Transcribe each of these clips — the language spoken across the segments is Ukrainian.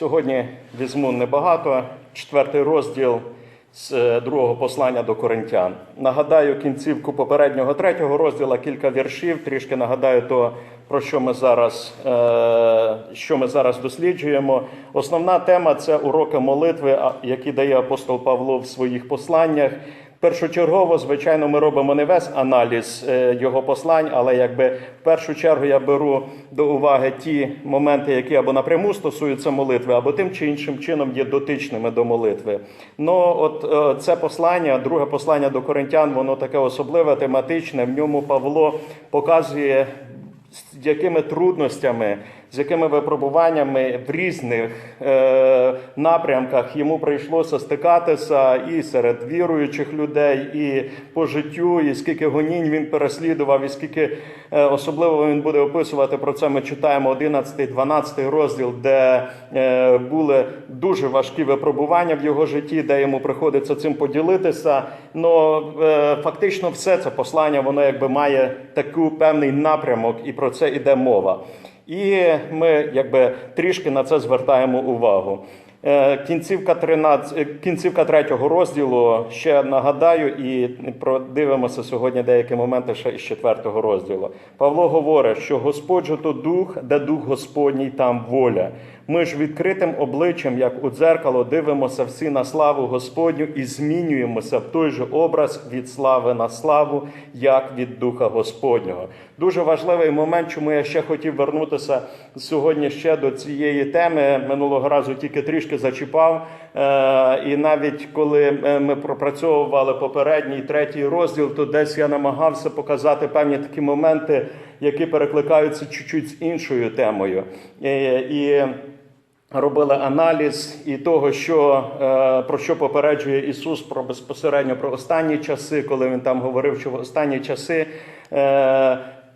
Сьогодні візьму небагато, четвертий розділ з е, другого послання до коринтян. Нагадаю кінцівку попереднього третього розділу, кілька віршів, трішки нагадаю то, про що ми зараз, е, що ми зараз досліджуємо. Основна тема це уроки молитви, які дає апостол Павло в своїх посланнях. Першочергово, звичайно, ми робимо не весь аналіз е, його послань, але якби в першу чергу я беру до уваги ті моменти, які або напряму стосуються молитви, або тим чи іншим чином є дотичними до молитви. Ну, от е, це послання, друге послання до коринтян, воно таке особливе, тематичне. В ньому Павло показує з якими трудностями, з якими випробуваннями в різних е, напрямках йому прийшлося стикатися і серед віруючих людей, і по життю, і скільки гонінь він переслідував, і скільки е, особливо він буде описувати про це. Ми читаємо 11-12 розділ, де е, були дуже важкі випробування в його житті, де йому приходиться цим поділитися. Но е, фактично все це послання, воно якби має таку певний напрямок, і про це йде мова. І ми якби трішки на це звертаємо увагу. Е, Кінцівка 13, е, кінцівка третього розділу ще нагадаю і продивимося сьогодні деякі моменти ще із четвертого розділу. Павло говорить, що Господь же то дух, де дух Господній, там воля. Ми ж відкритим обличчям, як у дзеркало, дивимося всі на славу Господню і змінюємося в той же образ від слави на славу, як від Духа Господнього. Дуже важливий момент, чому я ще хотів вернутися сьогодні ще до цієї теми. Минулого разу тільки трішки зачіпав. Е, І навіть коли е, ми пропрацьовували попередній третій розділ, то десь я намагався показати певні такі моменти, які перекликаються чуть-чуть з іншою темою. Е, І робили аналіз і того, що е, про що попереджує Ісус про безпосередньо про останні часи, коли він там говорив, що в останні часи.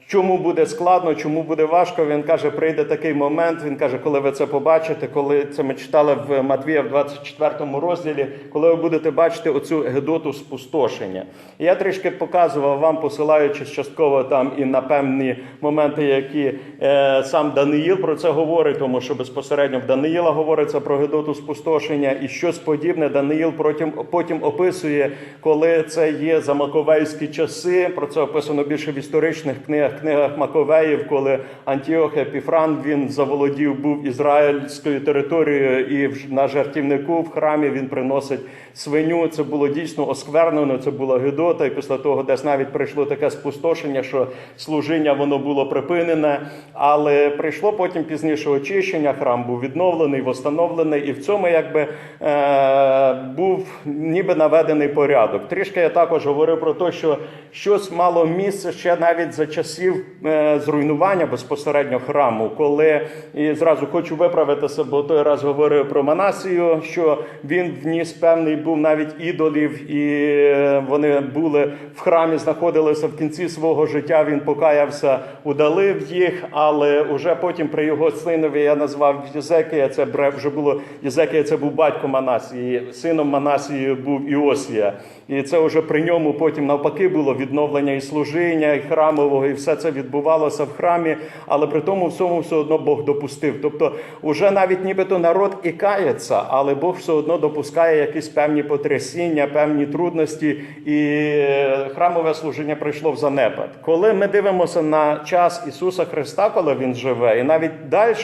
Чому буде складно, чому буде важко? Він каже, прийде такий момент. Він каже, коли ви це побачите, коли це ми читали в Матвія в 24 розділі, коли ви будете бачити оцю гедоту спустошення. Я трішки показував вам, посилаючись частково там і на певні моменти, які е, сам Даниїл про це говорить, тому що безпосередньо в Даниїла говориться про гедоту спустошення і щось подібне. Даниїл потім, потім описує, коли це є за Маковейські часи. Про це описано більше в історичних книгах, книгах Маковеїв, коли Антіох Епіфран він заволодів був ізраїльською територією, і на жертівнику в храмі він приносить свиню. Це було дійсно осквернено, це була гидота. І після того десь навіть прийшло таке спустошення, що служіння воно було припинене. Але прийшло потім пізніше очищення, храм був відновлений, восстановлений, і в цьому якби е, був ніби наведений порядок. Трішки я також говорив про те, що щось мало місце ще навіть за часів е, зруйнування безпосередньо храму, коли і зразу хочу виправитися, бо той раз говорив про Манасію, що він вніс певний був навіть ідолів, і е, вони були в храмі, знаходилися в кінці свого життя. Він покаявся, удалив їх, але уже потім при його синові я назвав Єзекія. Це вже було Єзекія, це був батько Манасії. Сином Манасії був Іосія. І це вже при ньому потім навпаки було відновлення і служіння, і храмового, і все це відбувалося в храмі, але при тому всьому все одно Бог допустив. Тобто, уже навіть нібито народ і кається, але Бог все одно допускає якісь певні потрясіння, певні трудності, і е, храмове служіння прийшло в занепад. Коли ми дивимося на час Ісуса Христа, коли Він живе, і навіть далі,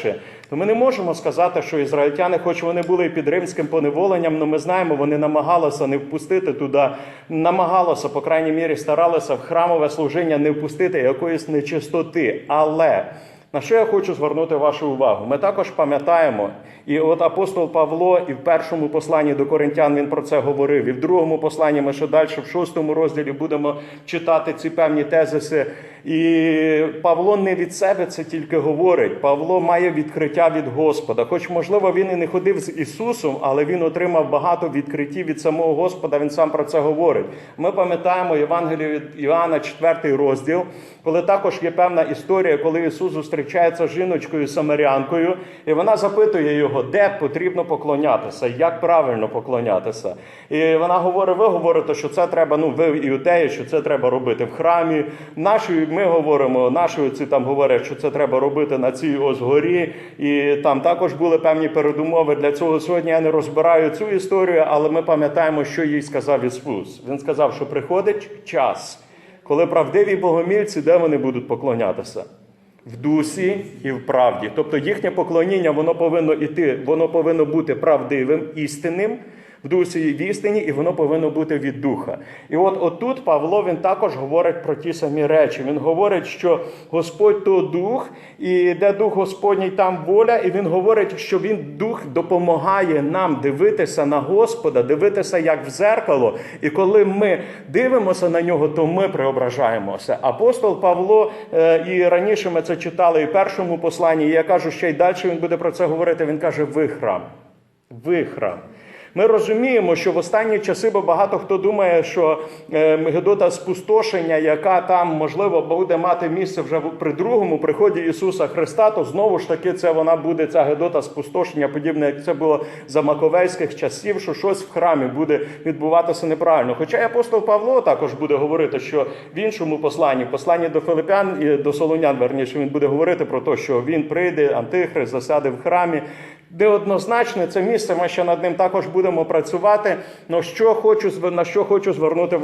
то ми не можемо сказати, що ізраїльтяни, хоч вони були під римським поневоленням, але ми знаємо, вони намагалися не впустити туди, намагалися, по крайній мірі, старалися в храмове служіння не впустити якоїсь нечистоти. Але на що я хочу звернути вашу увагу? Ми також пам'ятаємо, і от апостол Павло, і в першому посланні до коринтян він про це говорив, і в другому посланні ми ще далі, в шостому розділі, будемо читати ці певні тезиси. І Павло не від себе це тільки говорить. Павло має відкриття від Господа. Хоч, можливо, він і не ходив з Ісусом, але він отримав багато відкриттів від самого Господа. Він сам про це говорить. Ми пам'ятаємо Євангелію від Іоанна, 4 розділ, коли також є певна історія, коли Ісус зустрічається з жіночкою самарянкою, і вона запитує його, де потрібно поклонятися, як правильно поклонятися. І вона говорить: ви говорите, що це треба, ну ви іудеї, що це треба робити в храмі. Нашою ми говоримо, наші отці там говорять, що це треба робити на цій ось горі, і там також були певні передумови для цього. Сьогодні я не розбираю цю історію, але ми пам'ятаємо, що їй сказав Ісус. Він сказав, що приходить час, коли правдиві богомільці, де вони будуть поклонятися? В дусі і в правді. Тобто їхнє поклоніння воно повинно іти, воно повинно бути правдивим, істинним. В дусі і в істині, і воно повинно бути від духа. І от отут Павло він також говорить про ті самі речі. Він говорить, що Господь то дух, і де дух Господній, там воля. І він говорить, що він дух допомагає нам дивитися на Господа, дивитися як в зеркало. І коли ми дивимося на нього, то ми преображаємося. Апостол Павло, е, і раніше ми це читали і в першому посланні. і Я кажу, ще й далі він буде про це говорити. Він каже: ви храм. Ви храм. Ми розуміємо, що в останні часи, багато хто думає, що е, Гедота спустошення, яка там можливо буде мати місце вже при другому приході Ісуса Христа, то знову ж таки це вона буде ця Гедота спустошення, подібне як це було за маковейських часів, що щось в храмі буде відбуватися неправильно. Хоча апостол Павло також буде говорити, що в іншому посланні, посланні до Филипян і до Солонян, верніше, він буде говорити про те, що він прийде, антихрист, засяде в храмі. Неоднозначне це місце, ми ще над ним також будемо працювати. Но що хочу, на що хочу звернути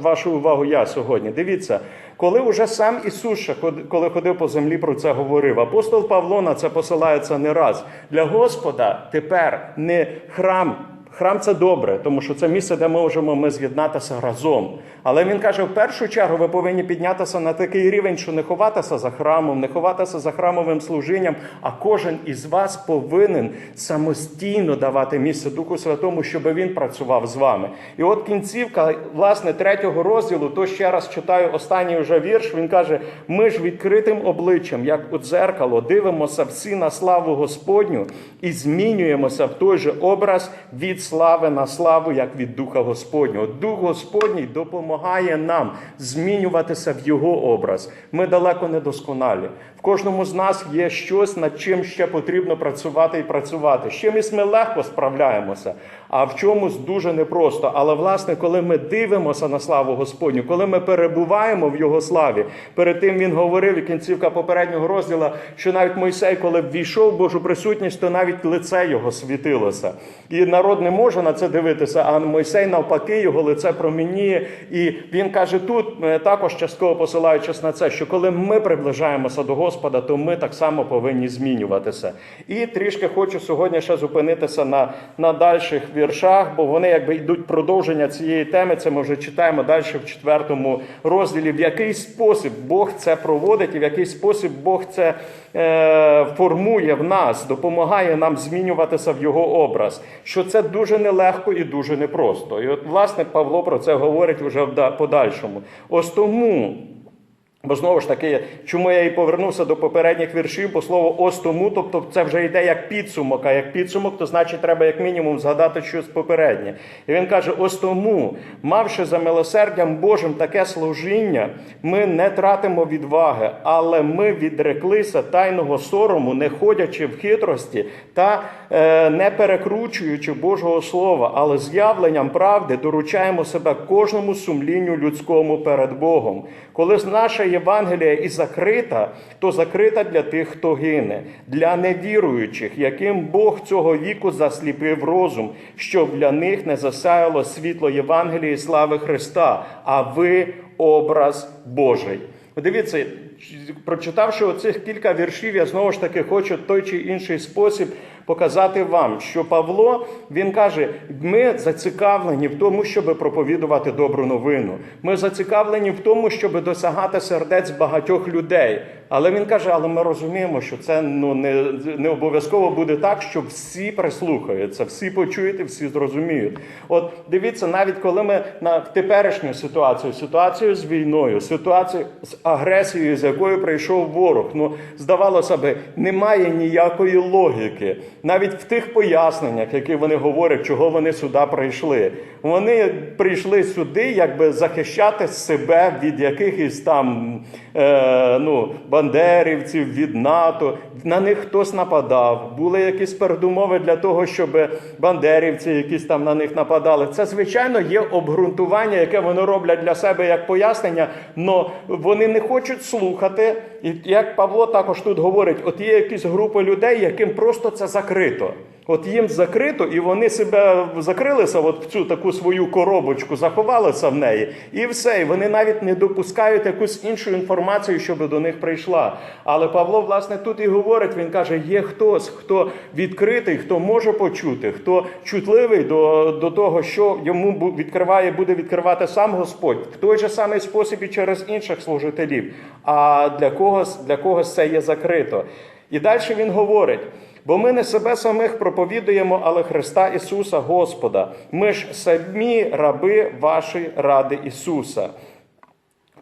вашу увагу я сьогодні. Дивіться, коли уже сам Ісус, коли ходив по землі, про це говорив. Апостол Павло на це посилається не раз. Для Господа тепер не храм. Храм це добре, тому що це місце, де ми можемо ми з'єднатися разом. Але він каже: в першу чергу ви повинні піднятися на такий рівень, що не ховатися за храмом, не ховатися за храмовим служінням, а кожен із вас повинен самостійно давати місце Духу Святому, щоб він працював з вами. І от кінцівка, власне, третього розділу, то ще раз читаю останній вже вірш. Він каже: ми ж відкритим обличчям, як у дзеркало, дивимося всі на славу Господню і змінюємося в той же образ від слави на славу, як від Духа Господнього. Дух Господній допомагає нам змінюватися в Його образ. Ми далеко не досконалі. В кожному з нас є щось, над чим ще потрібно працювати і працювати. З чимось ми легко справляємося, а в чомусь дуже непросто. Але власне, коли ми дивимося на славу Господню, коли ми перебуваємо в Його славі, перед тим він говорив і кінцівка попереднього розділу, що навіть Мойсей, коли ввійшов в Божу присутність, то навіть лице його світилося. І народ не може на це дивитися, а Мойсей навпаки, його лице промініє. І він каже тут, е, також частково посилаючись на це, що коли ми приближаємося до Господа, то ми так само повинні змінюватися. І трішки хочу сьогодні ще зупинитися на, на дальших віршах, бо вони якби йдуть продовження цієї теми. Це ми вже читаємо далі в четвертому розділі. В який спосіб Бог це проводить, і в який спосіб Бог це е, формує в нас, допомагає нам змінюватися в його образ. Що це дуже нелегко і дуже непросто. І от, власне, Павло про це говорить вже в подальшому. Ось тому. Бо знову ж таки, чому я і повернувся до попередніх віршів, бо слово ось тому, тобто це вже йде як підсумок, а як підсумок, то значить треба як мінімум згадати щось попереднє. І він каже: ось тому, мавши за милосердям Божим таке служіння, ми не тратимо відваги, але ми відреклися тайного сорому, не ходячи в хитрості та е, не перекручуючи Божого Слова, але з явленням правди доручаємо себе кожному сумлінню людському перед Богом. Коли наша Євангелія і закрита, то закрита для тих, хто гине, для невіруючих, яким Бог цього віку засліпив розум, щоб для них не засяяло світло Євангелії і слави Христа, а ви образ Божий. Дивіться, прочитавши оцих кілька віршів, я знову ж таки хочу той чи інший спосіб показати вам, що Павло він каже: ми зацікавлені в тому, щоб проповідувати добру новину. Ми зацікавлені в тому, щоб досягати сердець багатьох людей. Але він каже: але ми розуміємо, що це ну не, не обов'язково буде так, що всі прислухаються, всі почують і всі зрозуміють. От дивіться, навіть коли ми на теперішню ситуацію, ситуацію з війною, ситуацію з агресією, з якою прийшов ворог. Ну, здавалося би, немає ніякої логіки. Навіть в тих поясненнях, які вони говорять, чого вони сюди прийшли. Вони прийшли сюди, якби захищати себе від якихось там е, ну, бандерівців, від НАТО. На них хтось нападав. Були якісь передумови для того, щоб бандерівці якісь там на них нападали. Це, звичайно, є обґрунтування, яке вони роблять для себе як пояснення, але вони не хочуть слухати. І як Павло також тут говорить, от є якісь групи людей, яким просто це закрито. От їм закрито, і вони себе закрилися от в цю таку свою коробочку, заховалися в неї, і все. І вони навіть не допускають якусь іншу інформацію, щоб до них прийшла. Але Павло, власне, тут і говорить: він каже: є хтось, хто відкритий, хто може почути, хто чутливий до, до того, що йому відкриває, буде відкривати сам Господь в той же самий спосіб і через інших служителів. А для когось, для когось це є закрито. І далі він говорить. Бо ми не себе самих проповідуємо, але Христа Ісуса Господа. Ми ж самі раби вашої ради Ісуса.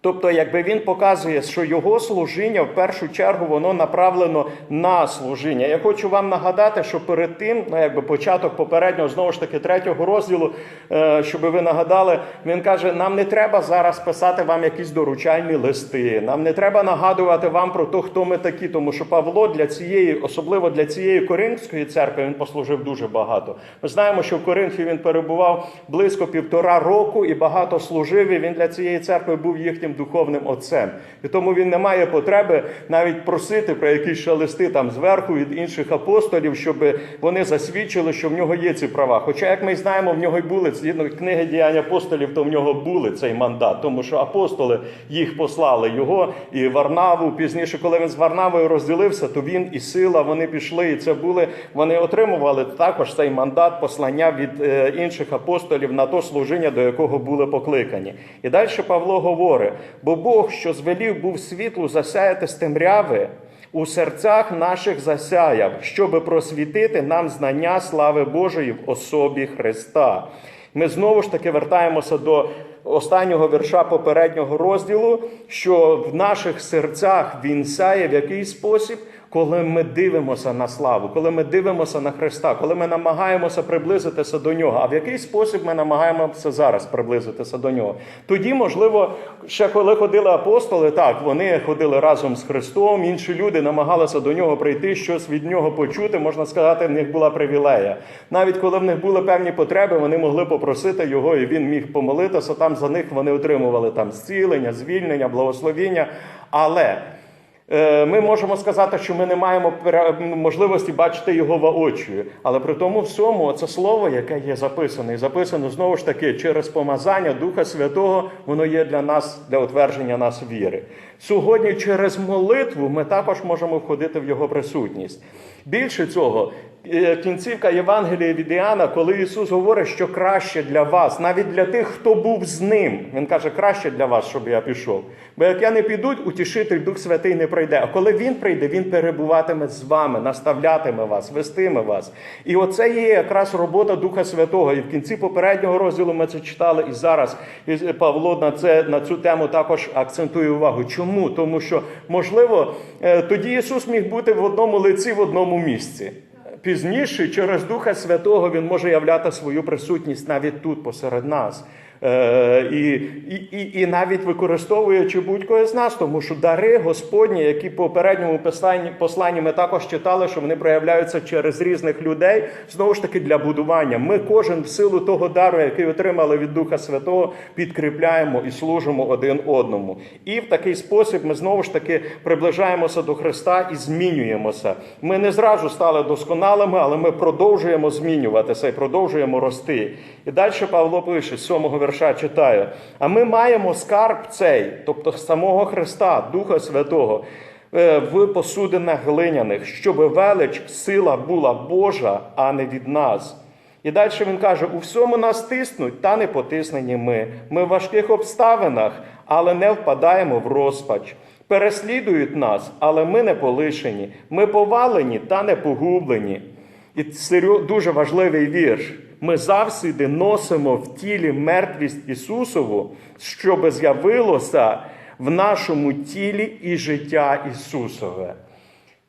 Тобто, якби він показує, що його служіння в першу чергу воно направлено на служіння. Я хочу вам нагадати, що перед тим, ну якби початок попереднього знову ж таки третього розділу, е, щоб ви нагадали, він каже: нам не треба зараз писати вам якісь доручальні листи. Нам не треба нагадувати вам про те, хто ми такі, тому що Павло для цієї, особливо для цієї Коринфської церкви, він послужив дуже багато. Ми знаємо, що в Коринфі він перебував близько півтора року і багато служив. І він для цієї церкви був їхнім духовним отцем. І тому він не має потреби навіть просити про якісь ще листи там зверху від інших апостолів, щоб вони засвідчили, що в нього є ці права. Хоча, як ми знаємо, в нього й були згідно книги діянь апостолів, то в нього були цей мандат, тому що апостоли їх послали його і Варнаву. Пізніше, коли він з Варнавою розділився, то він і сила вони пішли. І це були вони отримували також цей мандат послання від е, інших апостолів на то служіння, до якого були покликані. І далі Павло говорить: бо Бог, що звелів був світлу засяяти з темряви. У серцях наших засяяв, щоби просвітити нам знання слави Божої в особі Христа. Ми знову ж таки вертаємося до останнього вірша попереднього розділу, що в наших серцях він сяє в який спосіб, коли ми дивимося на славу, коли ми дивимося на Христа, коли ми намагаємося приблизитися до нього. А в який спосіб ми намагаємося зараз приблизитися до нього? Тоді, можливо, ще коли ходили апостоли, так вони ходили разом з Христом, інші люди намагалися до нього прийти, щось від нього почути. Можна сказати, в них була привілея. Навіть коли в них були певні потреби, вони могли попросити його, і він міг помолитися. Там за них вони отримували там зцілення, звільнення, благословіння. Але Ми можемо сказати, що ми не маємо можливості бачити його воочію. Але при тому всьому це слово, яке є записане, і записано знову ж таки через помазання Духа Святого, воно є для нас для утвердження нас віри. Сьогодні через молитву ми також можемо входити в його присутність. Більше цього, е, кінцівка Євангелія від Іоанна, коли Ісус говорить, що краще для вас, навіть для тих, хто був з ним, Він каже, краще для вас, щоб я пішов. Бо як я не піду, утішитель Дух Святий не прийде. А коли він прийде, він перебуватиме з вами, наставлятиме вас, вестиме вас. І оце є якраз робота Духа Святого. І в кінці попереднього розділу ми це читали і зараз. Павло на це на цю тему також акцентує увагу. Чому? Тому що можливо е, тоді Ісус міг бути в одному лиці, в одному місці. Пізніше, через Духа Святого, Він може являти свою присутність навіть тут, посеред нас. Е, і, і, і, навіть використовуючи будь-кого з нас, тому що дари Господні, які по попередньому посланні, посланні ми також читали, що вони проявляються через різних людей, знову ж таки для будування. Ми кожен в силу того дару, який отримали від Духа Святого, підкріпляємо і служимо один одному. І в такий спосіб ми знову ж таки приближаємося до Христа і змінюємося. Ми не зразу стали досконалими, але ми продовжуємо змінюватися і продовжуємо рости. І далі Павло пише з сьомого вірша читаю: а ми маємо скарб цей, тобто самого Христа, Духа Святого. е, В посудинах глиняних, щоб велич, сила була Божа, а не від нас. І далі він каже: у всьому нас тиснуть, та не потиснені ми. Ми в важких обставинах, але не впадаємо в розпач. Переслідують нас, але ми не полишені. Ми повалені та не погублені. І це дуже важливий вірш. Ми завсіди носимо в тілі мертвість Ісусову, щоб з'явилося в нашому тілі і життя Ісусове.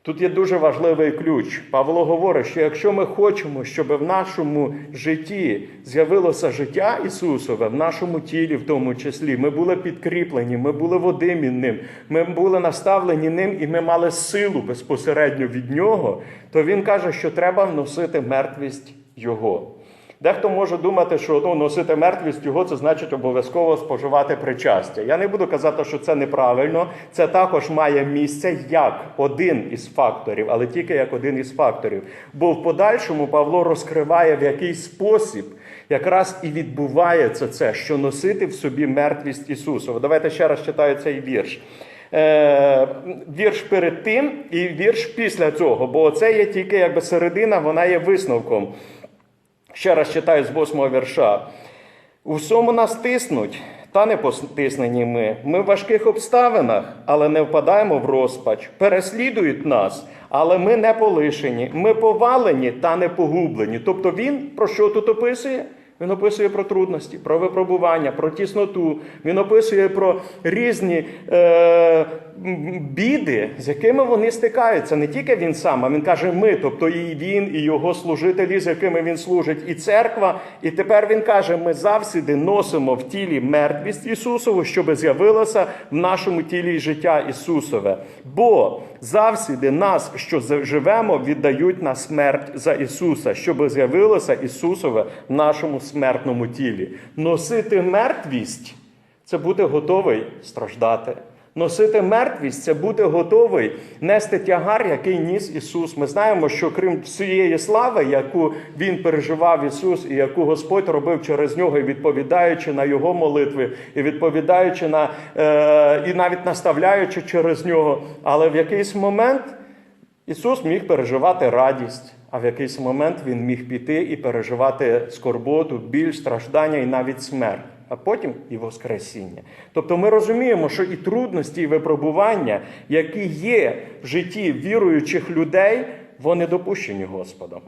Тут є дуже важливий ключ. Павло говорить, що якщо ми хочемо, щоб в нашому житті з'явилося життя Ісусове, в нашому тілі, в тому числі, ми були підкріплені, ми були водимі ним, ми були наставлені ним і ми мали силу безпосередньо від нього, то він каже, що треба вносити мертвість Його. Дехто може думати, що ну, носити мертвість його це значить обов'язково споживати причастя. Я не буду казати, що це неправильно. Це також має місце як один із факторів, але тільки як один із факторів. Бо в подальшому Павло розкриває, в який спосіб якраз і відбувається це, що носити в собі мертвість Ісусова. Давайте ще раз читаю цей вірш. Е, вірш перед тим і вірш після цього, бо це є тільки якби середина, вона є висновком. Ще раз читаю з восьмого вірша. У всьому нас тиснуть, та не потиснені ми. Ми в важких обставинах, але не впадаємо в розпач. Переслідують нас, але ми не полишені. Ми повалені та не погублені. Тобто він про що тут описує? Він описує про трудності, про випробування, про тісноту. Він описує про різні е, біди, з якими вони стикаються. Не тільки він сам, а він каже, ми, тобто і він, і його служителі, з якими він служить, і церква. І тепер він каже: ми завсіди носимо в тілі мертвість Ісусову, щоб з'явилося в нашому тілі життя Ісусове. Бо завсіди нас, що живемо, віддають на смерть за Ісуса, щоб з'явилося Ісусове в нашому смертному тілі. Носити мертвість це бути готовий страждати. Носити мертвість це бути готовий нести тягар, який ніс Ісус. Ми знаємо, що крім всієї слави, яку Він переживав Ісус, і яку Господь робив через нього, і відповідаючи на Його молитви, і відповідаючи на е, і навіть наставляючи через нього. Але в якийсь момент Ісус міг переживати радість, а в якийсь момент Він міг піти і переживати скорботу, біль, страждання і навіть смерть. А потім і Воскресіння. Тобто ми розуміємо, що і трудності, і випробування, які є в житті віруючих людей, вони допущені Господом.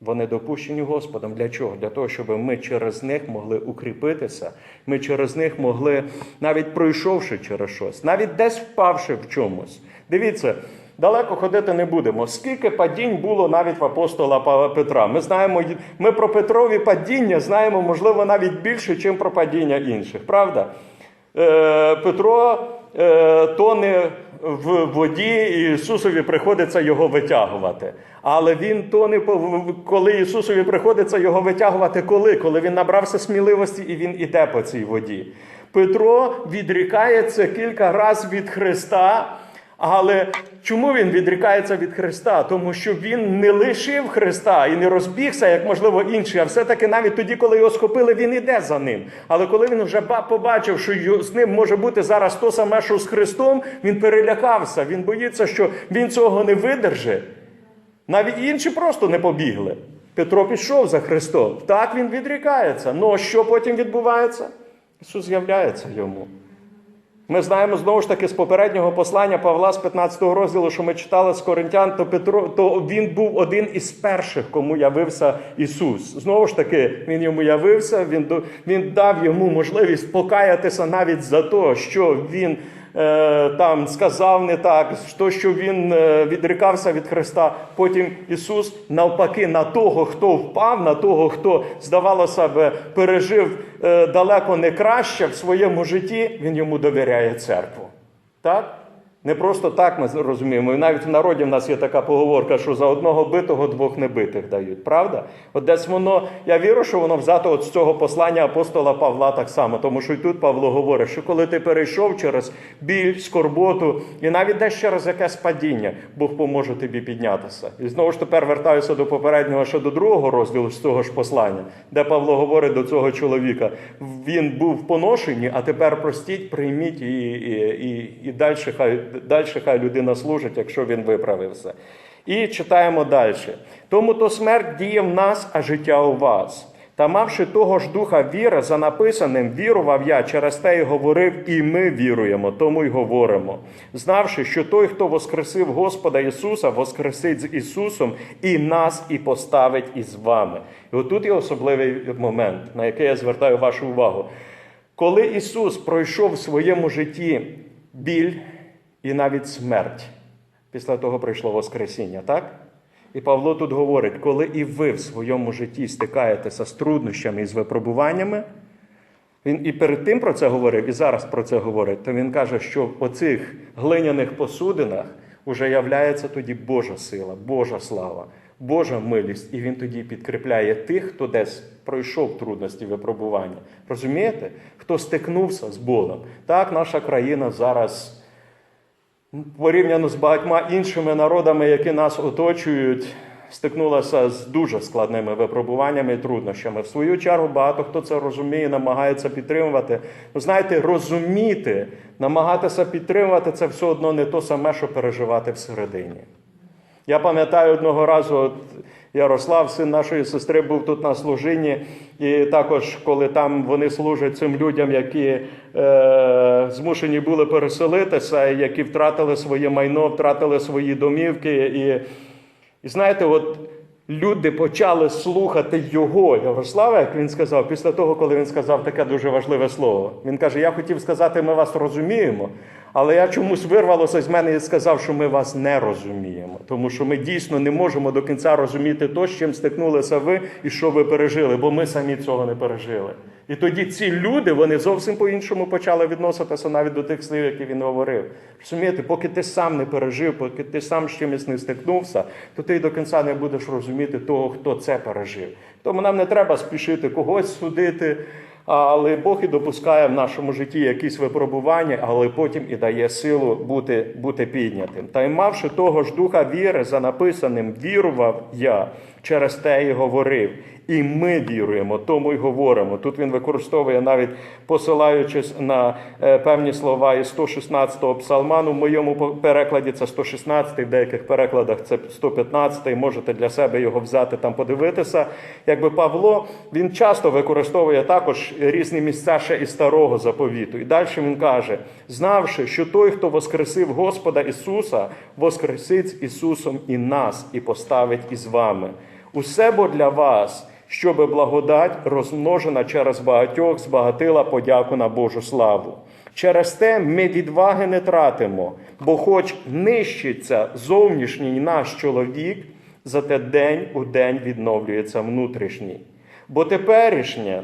Вони допущені Господом. Для чого? Для того, щоб ми через них могли укріпитися, ми через них могли, навіть пройшовши через щось, навіть десь впавши в чомусь. Дивіться, далеко ходити не будемо. Скільки падінь було навіть в апостола Петра? Ми знаємо, ми про Петрові падіння знаємо, можливо, навіть більше, ніж про падіння інших. Правда? Е, Петро е, тоне в воді, і Ісусові приходиться його витягувати. Але він тоне, коли Ісусові приходиться його витягувати, коли? Коли він набрався сміливості і він іде по цій воді. Петро відрікається кілька разів від Христа. Але чому він відрікається від Христа? Тому що він не лишив Христа і не розбігся, як можливо інші, а все-таки навіть тоді, коли його схопили, він іде за ним. Але коли він вже побачив, що з ним може бути зараз то саме, що з Христом, він перелякався. Він боїться, що він цього не видержить. Навіть інші просто не побігли. Петро пішов за Христом. Так він відрікається. Ну що потім відбувається? Ісус з'являється йому. Ми знаємо знову ж таки з попереднього послання Павла з 15 розділу, що ми читали з Коринтян, то Петро, то він був один із перших, кому явився Ісус. Знову ж таки, Він йому явився, він, він дав йому можливість покаятися навіть за те, що він. Е, там сказав не так, то, що він е, відрікався від Христа. Потім Ісус, навпаки, на того, хто впав, на того, хто, здавалося б, пережив далеко не краще в своєму житті, Він йому довіряє церкву. Так? Не просто так ми розуміємо. І навіть в народі в нас є така поговорка, що за одного битого двох небитих дають. Правда? От десь воно, я вірю, що воно взято от з цього послання апостола Павла так само. Тому що і тут Павло говорить, що коли ти перейшов через біль, скорботу і навіть десь через якесь падіння, Бог поможе тобі піднятися. І знову ж тепер вертаюся до попереднього, ще до другого розділу з цього ж послання, де Павло говорить до цього чоловіка. Він був в поношенні, а тепер простіть, прийміть і, і, і, і далі хай далі хай людина служить, якщо він виправився. І читаємо далі. Тому то смерть діє в нас, а життя у вас. Та мавши того ж духа віри, за написаним, вірував я, через те й говорив, і ми віруємо, тому й говоримо, знавши, що той, хто воскресив Господа Ісуса, воскресить з Ісусом і нас, і поставить із вами. І отут є особливий момент, на який я звертаю вашу увагу. Коли Ісус пройшов в своєму житті біль і навіть смерть, після того прийшло Воскресіння, так? І Павло тут говорить, коли і ви в своєму житті стикаєтеся з труднощами і з випробуваннями, він і перед тим про це говорив, і зараз про це говорить, то він каже, що в оцих глиняних посудинах вже являється тоді Божа сила, Божа слава, Божа милість. І він тоді підкріпляє тих, хто десь пройшов трудності випробування. Розумієте? Хто стикнувся з Богом. Так, наша країна зараз порівняно з багатьма іншими народами, які нас оточують, стикнулася з дуже складними випробуваннями і труднощами. В свою чергу багато хто це розуміє, намагається підтримувати. Ви знаєте, розуміти, намагатися підтримувати це все одно не то саме, що переживати всередині. Я пам'ятаю одного разу, от Ярослав, син нашої сестри, був тут на служінні, і також, коли там вони служать цим людям, які е, змушені були переселитися, які втратили своє майно, втратили свої домівки. І, і знаєте, от люди почали слухати його, Ярослава, як він сказав, після того, коли він сказав таке дуже важливе слово. Він каже: Я хотів сказати, ми вас розуміємо. Але я чомусь вирвалося з мене і сказав, що ми вас не розуміємо, тому що ми дійсно не можемо до кінця розуміти то, з чим стикнулися ви і що ви пережили, бо ми самі цього не пережили. І тоді ці люди вони зовсім по-іншому почали відноситися навіть до тих слів, які він говорив. Розумієте, поки ти сам не пережив, поки ти сам з чимось не стикнувся, то ти до кінця не будеш розуміти того, хто це пережив. Тому нам не треба спішити когось судити. Але Бог і допускає в нашому житті якісь випробування, але потім і дає силу бути, бути піднятим. Та й мавши того ж духа віри, за написаним вірував я, через те і говорив. І ми віруємо, тому й говоримо. Тут він використовує навіть посилаючись на е, певні слова із 116-го псалма. Ну, в моєму перекладі це 116-й, в деяких перекладах це 115-й. Можете для себе його взяти там подивитися. Якби Павло він часто використовує також різні місця ще і старого заповіту. І далі він каже: знавши, що той, хто воскресив Господа Ісуса, воскресить Ісусом і нас, і поставить із вами. Усе бо для вас, щоби благодать, розмножена через багатьох, збагатила подяку на Божу славу. Через те ми відваги не тратимо, бо, хоч нищиться зовнішній наш чоловік, зате день у день відновлюється внутрішній. Бо теперішнє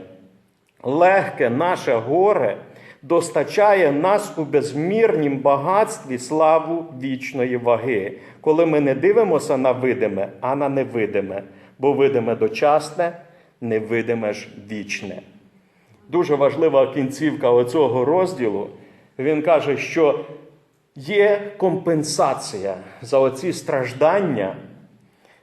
легке наше горе достачає нас у безмірнім багатстві славу вічної ваги, коли ми не дивимося на видиме, а на невидиме, бо видиме дочасне, невидиме ж вічне. Дуже важлива кінцівка оцього розділу. Він каже, що є компенсація за оці страждання,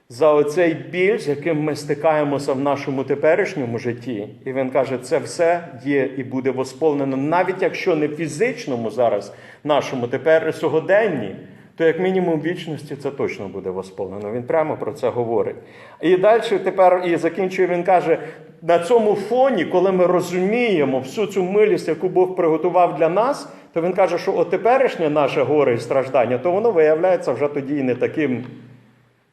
за оцей біль, з яким ми стикаємося в нашому теперішньому житті. І він каже, це все є і буде восполнено, навіть якщо не фізичному зараз нашому тепер сьогоденні, то як мінімум вічності це точно буде восполнено. Він прямо про це говорить. І далі тепер і закінчує, він каже: на цьому фоні, коли ми розуміємо всю цю милість, яку Бог приготував для нас, то він каже, що от теперішнє наше горе і страждання, то воно виявляється вже тоді і не таким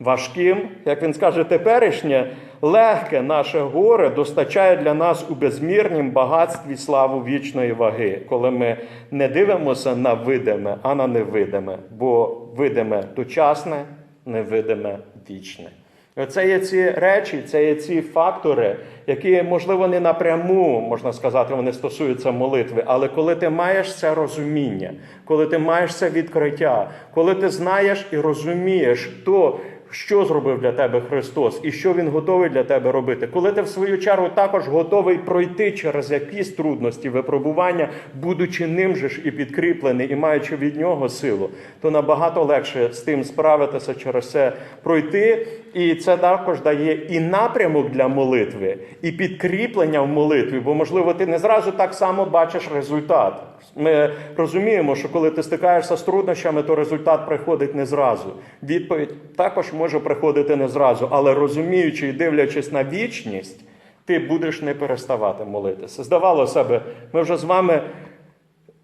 важким, як він скаже, теперішнє легке наше горе достачає для нас у безмірнім багатстві славу вічної ваги, коли ми не дивимося на видиме, а на невидиме, бо видиме дочасне, невидиме вічне. Це є ці речі, це є ці фактори, які, можливо, не напряму, можна сказати, вони стосуються молитви. Але коли ти маєш це розуміння, коли ти маєш це відкриття, коли ти знаєш і розумієш, то що зробив для тебе Христос і що Він готовий для тебе робити. Коли ти в свою чергу також готовий пройти через якісь трудності, випробування, будучи ним же ж і підкріплений, і маючи від нього силу, то набагато легше з тим справитися через це пройти. І це також дає і напрямок для молитви, і підкріплення в молитві, бо, можливо, ти не зразу так само бачиш результат. Ми розуміємо, що коли ти стикаєшся з труднощами, то результат приходить не зразу. Відповідь також може приходити не зразу, але розуміючи і дивлячись на вічність, ти будеш не переставати молитися. Здавалося б, ми вже з вами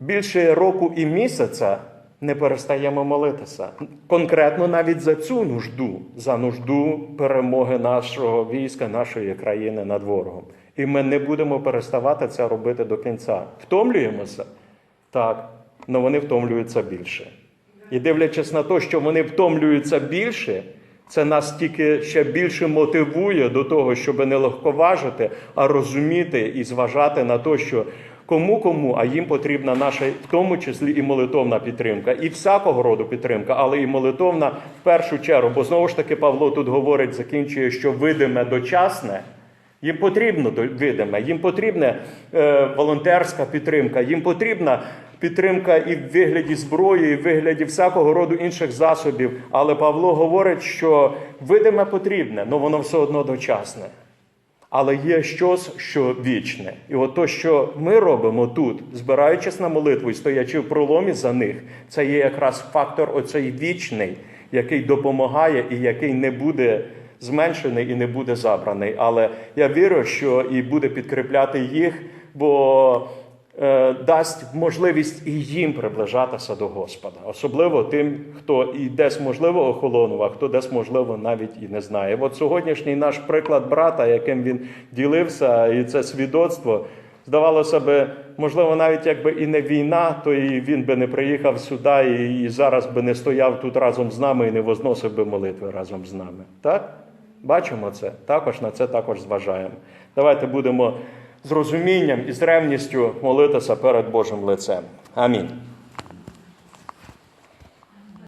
більше року і місяця не перестаємо молитися. Конкретно навіть за цю нужду, за нужду перемоги нашого війська, нашої країни над ворогом. І ми не будемо переставати це робити до кінця. Втомлюємося? Так, але вони втомлюються більше. І дивлячись на те, що вони втомлюються більше, це нас тільки ще більше мотивує до того, щоб не легковажити, а розуміти і зважати на те, що кому кому, а їм потрібна наша, в тому числі і молитовна підтримка, і всякого роду підтримка, але і молитовна в першу чергу. Бо знову ж таки Павло тут говорить, закінчує, що видиме дочасне. Їм потрібно видиме, їм потрібна е, волонтерська підтримка, їм потрібна підтримка і в вигляді зброї, і в вигляді всякого роду інших засобів. Але Павло говорить, що видиме потрібне, але воно все одно дочасне. Але є щось, що вічне. І от то, що ми робимо тут, збираючись на молитву і стоячи в проломі за них, це є якраз фактор оцей вічний, який допомагає і який не буде зменшений і не буде забраний. Але я вірю, що і буде підкріпляти їх, бо е, дасть можливість і їм приближатися до Господа, особливо тим, хто і десь можливо охолонув, а хто десь можливо навіть і не знає. От сьогоднішній наш приклад брата, яким він ділився, і це свідоцтво. Здавалося би, можливо, навіть якби і не війна, то і він би не приїхав сюди і зараз би не стояв тут разом з нами і не возносив би молитви разом з нами. Так? Бачимо це, також на це також зважаємо. Давайте будемо з розумінням і з ревністю молитися перед Божим лицем. Амінь.